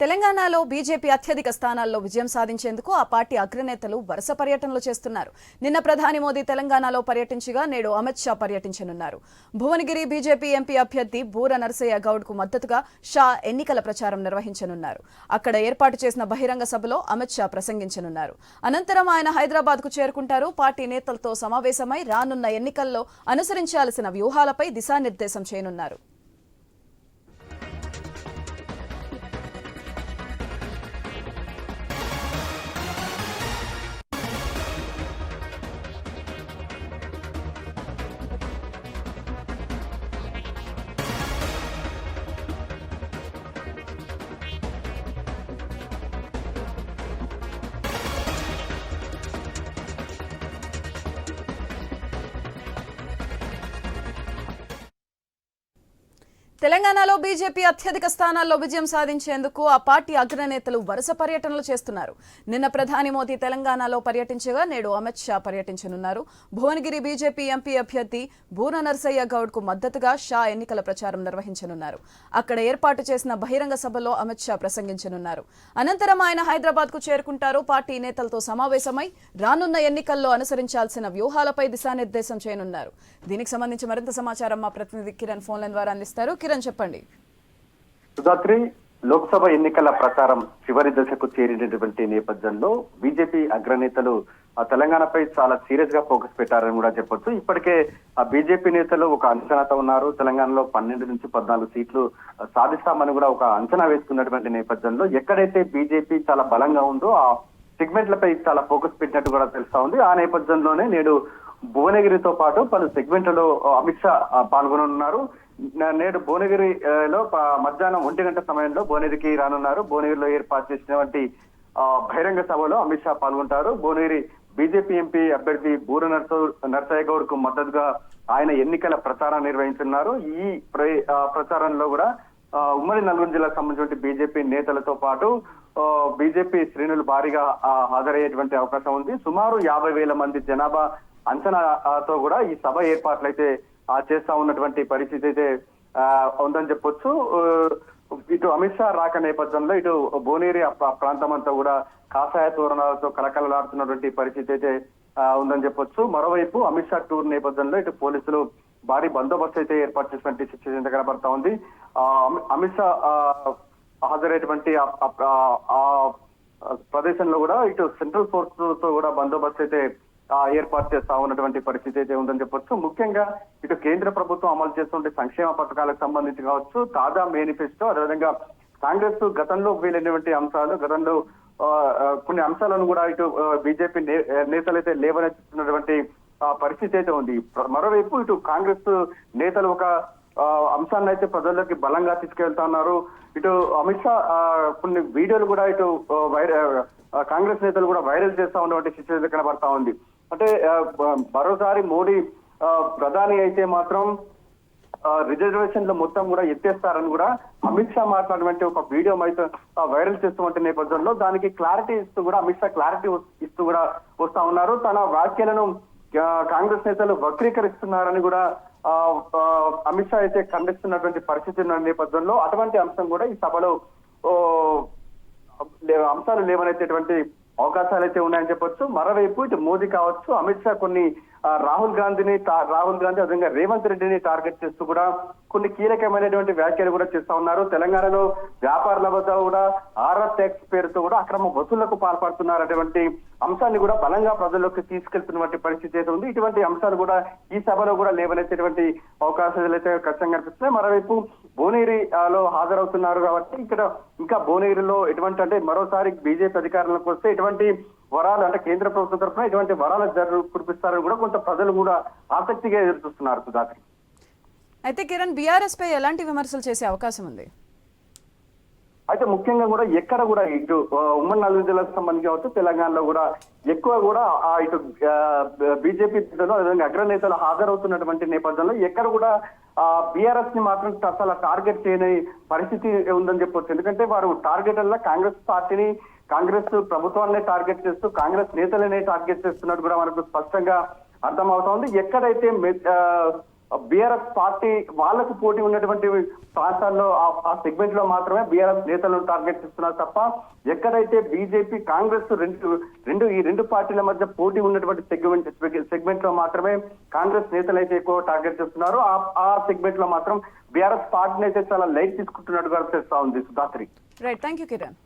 తెలంగాణలో బీజేపీ అత్యధిక స్థానాల్లో విజయం సాధించేందుకు ఆ పార్టీ అగ్రనేతలు వరుస పర్యటనలు చేస్తున్నారు. నిన్న ప్రధాని మోదీ తెలంగాణలో పర్యటించగా నేడు అమిత్ షా పర్యటించనున్నారు. భువనగిరి బీజేపీ ఎంపీ అభ్యర్థి బూర నరసయ్య గౌడ్కు మద్దతుగా షా ఎన్నికల ప్రచారం నిర్వహించనున్నారు. అక్కడ ఏర్పాటు చేసిన బహిరంగ సభలో అమిత్ షా ప్రసంగించనున్నారు. అనంతరం ఆయన హైదరాబాద్కు చేరుకుంటారు. పార్టీ నేతలతో సమావేశమై రానున్న ఎన్నికల్లో అనుసరించాల్సిన వ్యూహాలపై దిశానిర్దేశం చేయనున్నారు. తెలంగాణలో బీజేపీ అత్యధిక స్థానాల్లో విజయం సాధించేందుకు ఆ పార్టీ అగ్రనేతలు వరుస పర్యటనలు చేస్తున్నారు. నిన్న ప్రధాని మోదీ తెలంగాణలో పర్యటించగా నేడు అమిత్ షా పర్యటించనున్నారు. భువనగిరి బీజేపీ ఎంపీ అభ్యర్థి బూర నర్సయ్య గౌడ్కు మద్దతుగా షా ఎన్నికల ప్రచారం నిర్వహించనున్నారు. అక్కడ ఏర్పాటు చేసిన బహిరంగ సభలో అమిత్ షా ప్రసంగించనున్నారు. అనంతరం ఆయన హైదరాబాద్కు చేరుకుంటారు. పార్టీ నేతలతో సమావేశమై రానున్న ఎన్నికల్లో అనుసరించాల్సిన వ్యూహాలపై దిశానిర్దేశం చేయనున్నారు. దీనికి సంబంధించి మరింత సమాచారం మా ప్రతినిధి కిరణ్ ఫోన్ ద్వారా అందిస్తారు. కిరణ్ చెప్పండి. సుధాత్రి లోక్సభ ఎన్నికల ప్రచారం చివరి దశకు చేరినటువంటి నేపథ్యంలో బీజేపీ అగ్రనేతలు ఆ తెలంగాణపై చాలా సీరియస్గా ఫోకస్ పెట్టారని కూడా చెప్పొచ్చు. ఇప్పటికే ఆ బీజేపీ నేతలు ఒక అంచనాతో ఉన్నారు. తెలంగాణలో పన్నెండు నుంచి పద్నాలుగు సీట్లు సాధిస్తామని కూడా ఒక అంచనా వేసుకున్నటువంటి నేపథ్యంలో ఎక్కడైతే బీజేపీ చాలా బలంగా ఉందో ఆ సెగ్మెంట్లపై చాలా ఫోకస్ పెట్టినట్టు కూడా తెలుస్తా ఉంది. ఆ నేపథ్యంలోనే నేడు భువనగిరితో పాటు పలు సెగ్మెంట్లలో అమిత్ షా పాల్గొనున్నారు నేడు భువనగిరిలో మధ్యాహ్నం ఒంటి గంట సమయంలో భువనగిరికి రానున్నారు. భువనగిరిలో ఏర్పాటు చేసినటువంటి బహిరంగ సభలో అమిత్ షా పాల్గొంటారు. భువనగిరి బీజేపీ ఎంపీ అభ్యర్థి బూర నర్స నర్సయ్య గౌడ్కు మద్దతుగా ఆయన ఎన్నికల ప్రచారం నిర్వహించున్నారు. ఈ ప్రచారంలో కూడా ఉమ్మడి నల్గొండ జిల్లాకు సంబంధించిన బీజేపీ నేతలతో పాటు బీజేపీ శ్రేణులు భారీగా హాజరయ్యేటువంటి అవకాశం ఉంది. సుమారు యాభై వేల మంది జనాభా అంచనాతో కూడా ఈ సభ ఏర్పాట్లయితే చేస్తా ఉన్నటువంటి పరిస్థితి అయితే ఆ, ఉందని చెప్పొచ్చు. ఇటు అమిత్ షా రాక నేపథ్యంలో ఇటు భువనేరి ప్రాంతం అంతా కూడా కాషాయ తోరణాలతో కలకలలాడుతున్నటువంటి పరిస్థితి అయితే ఉందని చెప్పొచ్చు. మరోవైపు అమిత్ షా టూర్ నేపథ్యంలో ఇటు పోలీసులు భారీ బందోబస్తు అయితే ఏర్పాటు చేసినటువంటి సిచ్యువేషన్ కనబడతా ఉంది. ఆ, అమిత్ షా ఆ, హాజరైనటువంటి ప్రదేశంలో కూడా ఇటు సెంట్రల్ ఫోర్స్తో కూడా బందోబస్తు అయితే ఏర్పాటు చేస్తా ఉన్నటువంటి పరిస్థితి అయితే ఉందని చెప్పొచ్చు. ముఖ్యంగా ఇటు కేంద్ర ప్రభుత్వం అమలు చేస్తున్న సంక్షేమ పథకాలకు సంబంధించి కావచ్చు తాజా మేనిఫెస్టో అదేవిధంగా కాంగ్రెస్ గతంలో వీలైనటువంటి అంశాలు గతంలో కొన్ని అంశాలను కూడా ఇటు బీజేపీ నేతలు అయితే లేవనెత్తుతున్నటువంటి పరిస్థితి అయితే ఉంది. మరోవైపు ఇటు కాంగ్రెస్ నేతలు ఒక అంశాన్ని అయితే ప్రజల్లోకి బలంగా తీసుకెళ్తా ఉన్నారు. ఇటు అమిత్ షా కొన్ని వీడియోలు కూడా ఇటు వైరల్ వైర కాంగ్రెస్ నేతలు కూడా వైరల్ చేస్తా ఉన్నటువంటి సిచ్యువేషన్ కనబడతా ఉంది. అంటే మరోసారి మోడీ ప్రధాని అయితే మాత్రం ఆ, రిజర్వేషన్లు మొత్తం కూడా ఎత్తేస్తారని కూడా అమిత్ షా మాట్లాడినటువంటి ఒక వీడియో అయితే వైరల్ చేస్తున్న నేపథ్యంలో దానికి క్లారిటీ ఇస్తూ కూడా అమిత్ షా క్లారిటీ ఇస్తూ కూడా వస్తా ఉన్నారు. తన వ్యాఖ్యలను కాంగ్రెస్ నేతలు వక్రీకరిస్తున్నారని కూడా అమిత్ షా అయితే ఖండిస్తున్నటువంటి పరిస్థితి ఉన్న నేపథ్యంలో అటువంటి అంశం కూడా ఈ సభలో లే- అంశాలు లేవనైతేటువంటి అవకాశాలు అయితే ఉన్నాయని చెప్పొచ్చు. మరోవైపు ఇటు మోదీ కావచ్చు అమిత్ షా కొన్ని రాహుల్ గాంధీని రాహుల్ గాంధీ అదేవిధంగా రేవంత్ రెడ్డిని టార్గెట్ చేస్తూ కూడా కొన్ని కీలకమైనటువంటి వ్యాఖ్యలు కూడా చేస్తా ఉన్నారు. తెలంగాణలో వ్యాపారుల వద్ద కూడా ఆర్ఆర్ ట్యాక్స్ పేరుతో కూడా అక్రమ వసూళ్ళకు పాల్పడుతున్నారు అటువంటి అంశాన్ని కూడా బలంగా ప్రజల్లోకి తీసుకెళ్తున్నటువంటి పరిస్థితి అయితే ఉంది. ఇటువంటి అంశాలు కూడా ఈ సభలో కూడా లేవనెత్తేటువంటి అవకాశాలు అయితే ఖచ్చితంగా కనిపిస్తున్నాయి. మరోవైపు భువనగిరిలో లో హాజరవుతున్నారు కాబట్టి ఇక్కడ ఇంకా భువనగిరిలో ఎటువంటి అంటే మరోసారి బీజేపీ అధికారంలోకి వస్తే ఎటువంటి వరాలు అంటే కేంద్ర ప్రభుత్వం తరఫున ఇటువంటి వరాలు జరు కురిపిస్తారని కూడా కొంత ప్రజలు కూడా ఆసక్తిగా ఎదురు చూస్తున్నారు సుధాకర్. అయితే కిరణ్ బీఆర్ఎస్ పై ఎలాంటి విమర్శలు చేసే అవకాశం ఉంది? అయితే ముఖ్యంగా కూడా ఎక్కడ కూడా ఇటు ఉమ్మడి నలుగురు జిల్లాకు సంబంధించి కావచ్చు తెలంగాణలో కూడా ఎక్కువ కూడా ఆ, ఇటు బీజేపీ నేతలు అదేవిధంగా అగ్రనేతలు హాజరవుతున్నటువంటి నేపథ్యంలో ఎక్కడ కూడా బీఆర్ఎస్ని మాత్రం అసలు టార్గెట్ చేయని పరిస్థితి ఉందని చెప్పొచ్చు. ఎందుకంటే వారు టార్గెట్ వల్ల కాంగ్రెస్ పార్టీని కాంగ్రెస్ ప్రభుత్వాన్ని టార్గెట్ చేస్తూ కాంగ్రెస్ నేతలనే టార్గెట్ చేస్తున్నట్టు కూడా మనకు స్పష్టంగా అర్థమవుతా ఉంది. ఎక్కడైతే మె- బీఆర్ఎస్ పార్టీ వాళ్ళకు పోటీ ఉన్నటువంటి ప్రాంతాల్లో ఆ- ఆ సెగ్మెంట్లో మాత్రమే బీఆర్ఎస్ నేతలను టార్గెట్ చేస్తున్నారు తప్ప ఎక్కడైతే బీజేపీ కాంగ్రెస్ రెండు రెండు ఈ రెండు పార్టీల మధ్య పోటీ ఉన్నటువంటి సెగ్మెంట్ సెగ్మెంట్లో మాత్రమే కాంగ్రెస్ నేతలు అయితే ఎక్కువ టార్గెట్ చేస్తున్నారు. ఆ ఆ సెగ్మెంట్లో మాత్రం బీఆర్ఎస్ పార్టీని అయితే చాలా లైట్ తీసుకుంటున్నట్టుగా తెలుస్తా ఉంది Sudhatri right thank you Kiran